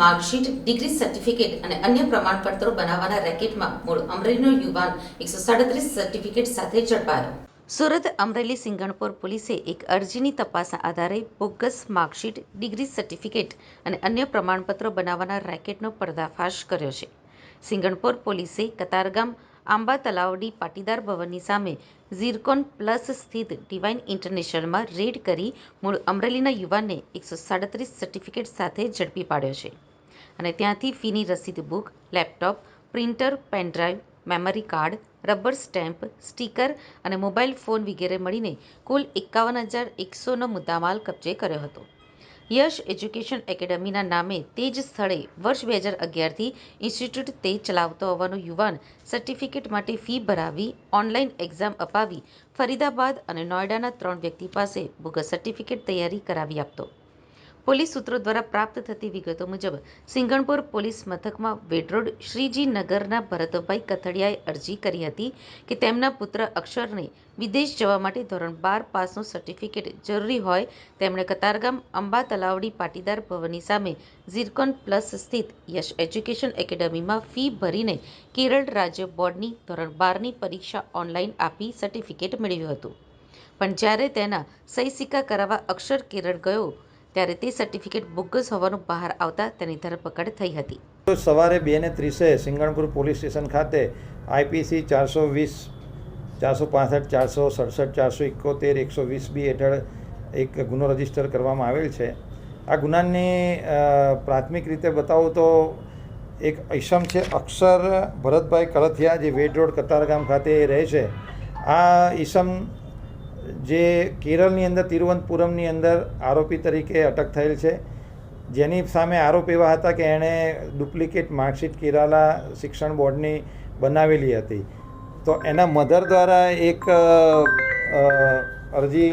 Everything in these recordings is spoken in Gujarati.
માર્કશીટ, ડિગ્રી સર્ટિફિકેટ અને અન્ય પ્રમાણપત્રો બનાવવાના રેકેટમાં મૂળ અમરેલીનો યુવાન એકસો સાડત્રીસ સર્ટિફિકેટ સાથે ઝડપાયો. સુરત અમરેલી સિંગણપોર પોલીસે એક અરજીની તપાસના આધારે બોગસ માર્કશીટ, ડિગ્રી સર્ટિફિકેટ અને અન્ય પ્રમાણપત્રો બનાવવાના રેકેટનો પર્દાફાશ કર્યો છે. સિંગણપોર પોલીસે કતારગામ આંબા તલાવડી પાટીદાર ભવનની સામે ઝીરકોન પ્લસ સ્થિત ડિવાઇન ઇન્ટરનેશનલમાં રેડ કરી મૂળ અમરેલીના યુવાનને એકસો સાડત્રીસ સર્ટિફિકેટ સાથે ઝડપી પાડ્યો છે. અને ત્યાંથી ફીની રસીદ book, laptop, printer pendrive memory card, rubber stamp, sticker અને મોબાઈલ ફોન વગેરે મળીને કુલ એકાવન હજાર એકસોનો મુદ્દામાલ કબજે કર્યો હતો. યશ એજ્યુકેશન એકેડમીના નામે તે જ સ્થળે વર્ષ બે હજાર અગિયારથી ઇન્સ્ટિટ્યૂટ તે ચલાવતો હોવાનો યુવાન સર્ટિફિકેટ માટે ફી ભરાવી, ઓનલાઈન એક્ઝામ અપાવી, ફરીદાબાદ અને નોઈડાના ત્રણ વ્યક્તિ પાસે બોગસ સર્ટિફિકેટ તૈયારી કરાવી આપતો. પોલીસ સૂત્રો દ્વારા પ્રાપ્ત થતી વિગતો મુજબ, સિંગણપુર પોલીસ મથકમાં વેડરોડ શ્રીજીનગરના ભરતભાઈ કથડિયાએ અરજી કરી હતી કે તેમના પુત્ર અક્ષરને વિદેશ જવા માટે ધોરણ બાર પાસનું સર્ટિફિકેટ જરૂરી હોય, તેમણે કતારગામ અંબા તલાવડી પાટીદાર ભવનની સામે ઝીરકોન પ્લસ સ્થિત યશ એજ્યુકેશન એકેડમીમાં ફી ભરીને કેરળ રાજ્ય બોર્ડની ધોરણ બારની પરીક્ષા ઓનલાઈન આપી સર્ટિફિકેટ મેળવ્યું હતું. પણ જ્યારે તેના સહી સિક્કા કરાવવા અક્ષર કેરળ ગયો ત્યારે તે સર્ટિફિકેટ બોગસ હોવાનું બહાર આવતા તેની ધરપકડ થઈ હતી. સવારે બે ને ત્રીસે સિંગણપુર પોલીસ સ્ટેશન ખાતે આઈપીસી ચારસો વીસ, ચારસો પાસઠ, ચારસો સડસઠ, ચારસો એકોતેર, એકસો વીસ બી હેઠળ એક ગુનો રજિસ્ટર કરવામાં આવેલ છે. આ ગુનાની પ્રાથમિક રીતે બતાવું તો એક ઈસમ છે અક્ષર ભરતભાઈ કળથિયા જે વેડ રોડ કતારગામ ખાતે રહે છે. આ ઈસમ જે કેરળની અંદર, તિરુવનંતપુરમની અંદર આરોપી તરીકે અટક થયેલ છે. જેની સામે આરોપ એવા હતા કે એણે ડુપ્લિકેટ માર્કશીટ કેરાલા શિક્ષણ બોર્ડની બનાવેલી હતી. તો એના મધર દ્વારા એક અરજી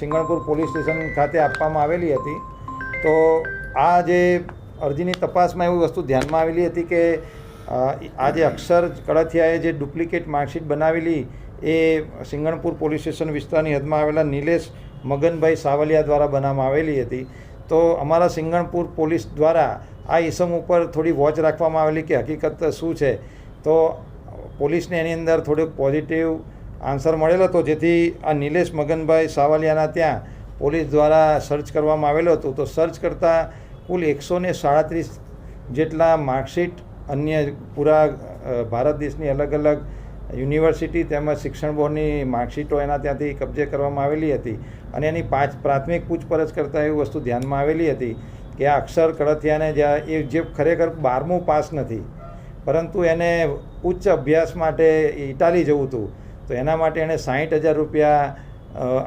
સિંગણપુર પોલીસ સ્ટેશન ખાતે આપવામાં આવેલી હતી. તો આ જે અરજીની તપાસમાં એવી વસ્તુ ધ્યાનમાં આવેલી હતી કે આજે અક્ષર કળથિયાએ જે ડુપ્લિકેટ માર્કશીટ બનાવેલી એ સિંગણપુર પોલીસ સ્ટેશન વિસ્તારની હદમાં આવેલા નિલેશ મગનભાઈ સાવલિયા દ્વારા બનાવવામાં આવેલી હતી. તો અમારા સિંગણપુર પોલીસ દ્વારા આ ઇસમ ઉપર થોડી વોચ રાખવામાં આવેલી કે હકીકત શું છે? તો પોલીસને એની અંદર થોડુંક પોઝિટિવ આન્સર મળેલો હતો. જેથી આ નિલેશ મગનભાઈ સાવલિયાના ત્યાં પોલીસ દ્વારા સર્ચ કરવામાં આવેલો હતું. તો સર્ચ કરતાં કુલ એકસો ને સાડત્રીસ જેટલા માર્કશીટ અન્ય પૂરા ભારત દેશની અલગ અલગ યુનિવર્સિટી તેમજ શિક્ષણ બોર્ડની માર્કશીટો એના ત્યાંથી કબજે કરવામાં આવેલી હતી અને એની પાંચ પ્રાથમિક પૂછપરછ કરતાં એવી વસ્તુ ધ્યાનમાં આવેલી હતી કે આ અક્ષર કડથિયાને જ્યાં એ જે ખરેખર બારમું પાસ નથી, પરંતુ એને ઉચ્ચ અભ્યાસ માટે ઇટાલી જવું હતું, તો એના માટે એણે સાહીઠ હજાર રૂપિયા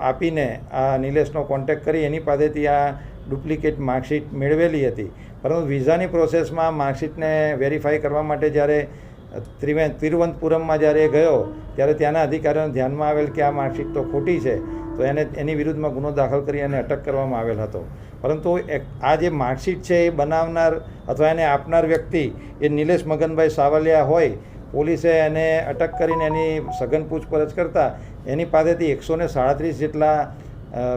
આપીને આ નિલેશનો કોન્ટેક્ટ કરી, એની પાસેથી આ ડુપ્લિકેટ માર્કશીટ મેળવેલી હતી. પરંતુ વિઝાની પ્રોસેસમાં માર્કશીટને વેરીફાઈ કરવા માટે જ્યારે ત્રિવે તિરુવનંતપુરમમાં જ્યારે એ ગયો, ત્યારે ત્યાંના અધિકારીઓને ધ્યાનમાં આવેલ કે આ માર્કશીટ તો ખોટી છે, તો એને, એની વિરુદ્ધમાં ગુનો દાખલ કરી અને અટક કરવામાં આવેલ હતો. પરંતુ આ જે માર્કશીટ છે એ બનાવનાર અથવા એને આપનાર વ્યક્તિ, એ નિલેશ મગનભાઈ સાવલિયા હોય, પોલીસે એને અટક કરીને એની સઘન પૂછપરછ કરતાં, એની પાસેથી એકસો ને સાડત્રીસ જેટલા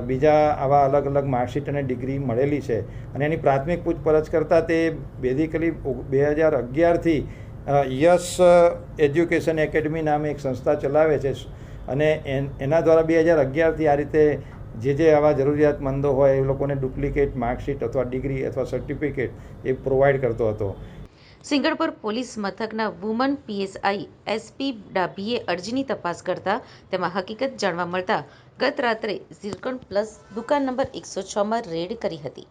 બીજા આવા અલગ અલગ માર્કશીટ અને ડિગ્રી મળેલી છે. અને એની પ્રાથમિક પૂછપરછ કરતાં તે બેઝિકલી બે હજાર અગિયારથી યશ એજ્યુકેશન એકેડમી નામે એક સંસ્થા ચલાવે છે. અને એના દ્વારા બે હજાર અગિયારથી આ રીતે જે જે આવા જરૂરિયાતમંદો હોય એ લોકોને ડુપ્લિકેટ માર્કશીટ અથવા ડિગ્રી અથવા સર્ટિફિકેટ એ પ્રોવાઈડ કરતો હતો. સિંગણપુર પોલીસ મથકના વુમન પીએસઆઈ એસપી ડાભીએ અરજીની તપાસ કરતા તેમાં હકીકત જાણવા મળતા ગત રાત્રે ઝીરકોન પ્લસ દુકાન નંબર એકસો છમાં રેડ કરી હતી.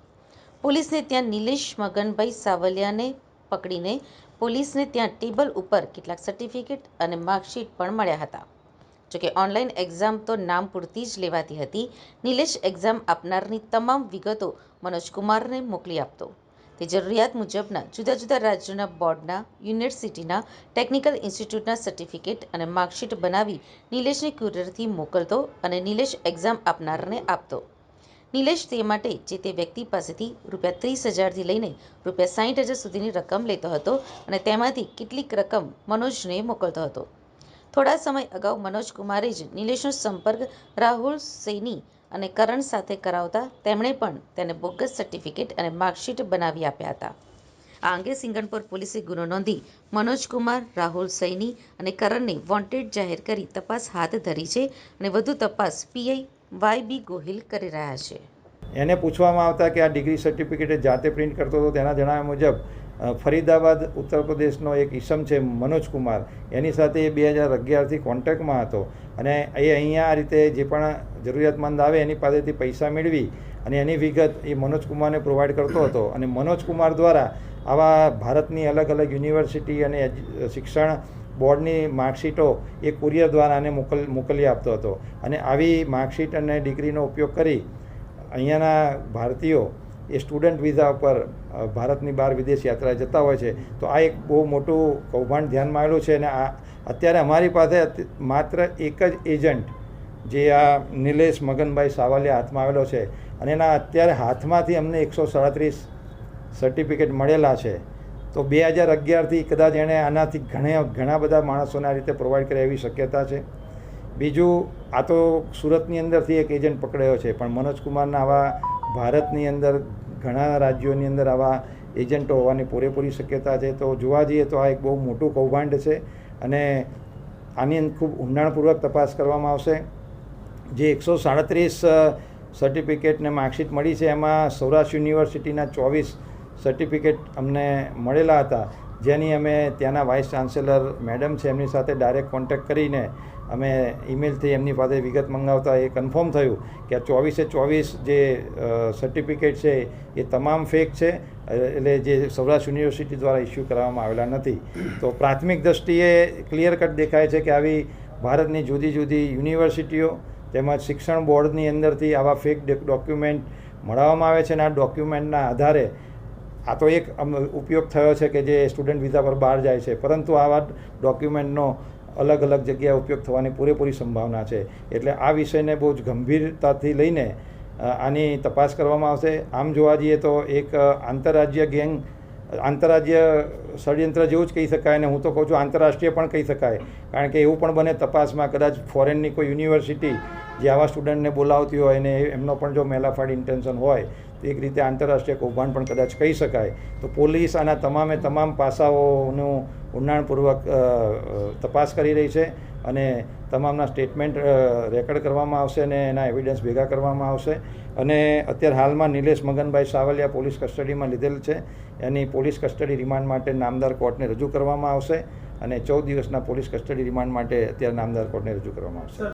પોલીસને ત્યાં નિલેશ મગનભાઈ સાવલિયાને પકડીને પોલીસને ત્યાં ટેબલ ઉપર કેટલાક સર્ટિફિકેટ અને માર્કશીટ પણ મળ્યા હતા. જોકે ઓનલાઈન એક્ઝામ તો નામ પૂરતી જ લેવાતી હતી. નિલેશ એક્ઝામ આપનારની તમામ વિગતો મનોજકુમારને મોકલી આપતો. તે જરૂરિયાત મુજબના જુદા જુદા રાજ્યોના બોર્ડના, યુનિવર્સિટીના, ટેકનિકલ ઇન્સ્ટિટ્યૂટના સર્ટિફિકેટ અને માર્કશીટ બનાવી નિલેશને કુરિયરથી મોકલતો અને નિલેશ એક્ઝામ આપનારને આપતો. નિલેશ તે માટે જે તે વ્યક્તિ પાસેથી રૂપિયા ત્રીસ હજારથી લઈને રૂપિયા સાહીઠ હજાર સુધીની રકમ લેતો હતો અને તેમાંથી કેટલીક રકમ મનોજને મોકલતો હતો. થોડા સમય અગાઉ મનોજ કુમારે જ નિલેશનો સંપર્ક રાહુલ સૈની અને કરણ સાથે કરાવતા તેમણે પણ તેને બોગસ સર્ટિફિકેટ અને માર્કશીટ બનાવી આપ્યા હતા. આ અંગે સિંગણપુર પોલીસે ગુનો નોંધી મનોજકુમાર રાહુલ સૈની અને કરણને વોન્ટેડ જાહેર કરી તપાસ હાથ ધરી છે અને વધુ તપાસ પીઆઈ વાય બી ગોહિલ કરી રહ્યા છે. એને પૂછવામાં આવતા કે આ ડિગ્રી સર્ટિફિકેટ જાતે પ્રિન્ટ કરતો હતો તેના જણાવ્યા મુજબ ફરીદાબાદ, ઉત્તર પ્રદેશનો એક ઈસમ છે મનોજ કુમાર. એની સાથે એ બે હજાર અગિયારથી કોન્ટેક્ટમાં હતો અને એ અહીંયા આ રીતે જે પણ જરૂરિયાતમંદ આવે એની પાસેથી પૈસા મેળવી અને એની વિગત એ મનોજ કુમારને પ્રોવાઈડ કરતો હતો. અને મનોજ કુમાર દ્વારા આવા ભારતની અલગ અલગ યુનિવર્સિટી અને શિક્ષણ બોર્ડની માર્કશીટો એ કુરિયર દ્વારા આને મોકલ, મોકલી આપતો હતો. અને આવી માર્કશીટ અને ડિગ્રીનો ઉપયોગ કરી અહીંયાના ભારતીયો એ સ્ટુડન્ટ વિઝા ઉપર ભારતની બહાર વિદેશ યાત્રા જતા હોય છે. તો આ એક બહુ મોટું કૌભાંડ ધ્યાનમાં આવેલું છે અને આ, અત્યારે અમારી પાસે માત્ર એક જ એજન્ટ જે આ નિલેશ મગનભાઈ સાવલિયા હાથમાં આવેલો છે. અને એના અત્યારે હાથમાંથી અમને એકસો સાડત્રીસ સર્ટિફિકેટ મળેલા છે. તો બે હજાર અગિયારથી કદાચ એણે આનાથી ઘણા ઘણા બધા માણસોને આ રીતે પ્રોવાઈડ કરે એવી શક્યતા છે. બીજું, આ તો સુરતની અંદરથી એક એજન્ટ પકડાયો છે, પણ મનોજ કુમારના આવા ભારતની અંદર ઘણા રાજ્યોની અંદર આવા એજન્ટો હોવાની પૂરેપૂરી શક્યતા છે. તો જોવા જઈએ તો આ એક બહુ મોટું કૌભાંડ છે અને આની અંદર ખૂબ ઊંડાણપૂર્વક તપાસ કરવામાં આવશે. જે એકસો સાડત્રીસ સર્ટિફિકેટને માર્કશીટ મળી છે, એમાં સૌરાષ્ટ્ર યુનિવર્સિટીના ચોવીસ સર્ટિફિકેટ અમને મળેલા હતા. જેની અમે ત્યાંના વાઇસ ચાન્સેલર મેડમ છે, એમની સાથે ડાયરેક્ટ કોન્ટેક્ટ કરીને અમે ઈમેલથી એમની પાસે વિગત મંગાવતા. એ કન્ફર્મ થયું કે આ ચોવીસે ચોવીસ જે સર્ટિફિકેટ છે, એ તમામ ફેક છે, એટલે જે સૌરાષ્ટ્ર યુનિવર્સિટી દ્વારા ઇસ્યુ કરવામાં આવેલા નથી. તો પ્રાથમિક દ્રષ્ટિએ ક્લિયર કટ દેખાય છે કે આવી ભારતની જુદી જુદી યુનિવર્સિટીઓ તેમજ શિક્ષણ બોર્ડની અંદરથી આવા ફેક ડોક્યુમેન્ટ મળવામાં આવે છે અને આ ડોક્યુમેન્ટના આધારે આ તો એક ઉપયોગ થયો છે કે જે સ્ટુડન્ટ વિઝા પર બહાર જાય છે. પરંતુ આવા ડોક્યુમેન્ટનો અલગ અલગ જગ્યાએ ઉપયોગ થવાની પૂરેપૂરી સંભાવના છે. એટલે આ વિષયને બહુ જ ગંભીરતાથી લઈને આની તપાસ કરવામાં આવશે. આમ જોવા જઈએ તો એક આંતરરાજ્ય ગેંગ, આંતરરાજ્ય ષડયંત્ર જેવું જ કહી શકાય અને હું તો કહું છું આંતરરાષ્ટ્રીય પણ કહી શકાય. કારણ કે એવું પણ બને તપાસમાં કદાચ ફોરેનની કોઈ યુનિવર્સિટી જે આવા સ્ટુડન્ટને બોલાવતી હોય અને એમનો પણ જો મેલાફાડ ઇન્ટેન્શન હોય એક રીતે આંતરરાષ્ટ્રીય કૌભાંડ પણ કદાચ કહી શકાય. તો પોલીસ આના તમામે તમામ પાસાઓનું ઊંડાણપૂર્વક તપાસ કરી રહી છે અને તમામના સ્ટેટમેન્ટ રેકોર્ડ કરવામાં આવશે અને એના એવિડન્સ ભેગા કરવામાં આવશે. અને અત્યારે હાલમાં નિલેશ મગનભાઈ સાવલિયા પોલીસ કસ્ટડીમાં લીધેલ છે. એની પોલીસ કસ્ટડી રિમાન્ડ માટે નામદાર કોર્ટને રજૂ કરવામાં આવશે અને ચૌદ દિવસના પોલીસ કસ્ટડી રિમાન્ડ માટે અત્યારે નામદાર કોર્ટને રજૂ કરવામાં આવશે.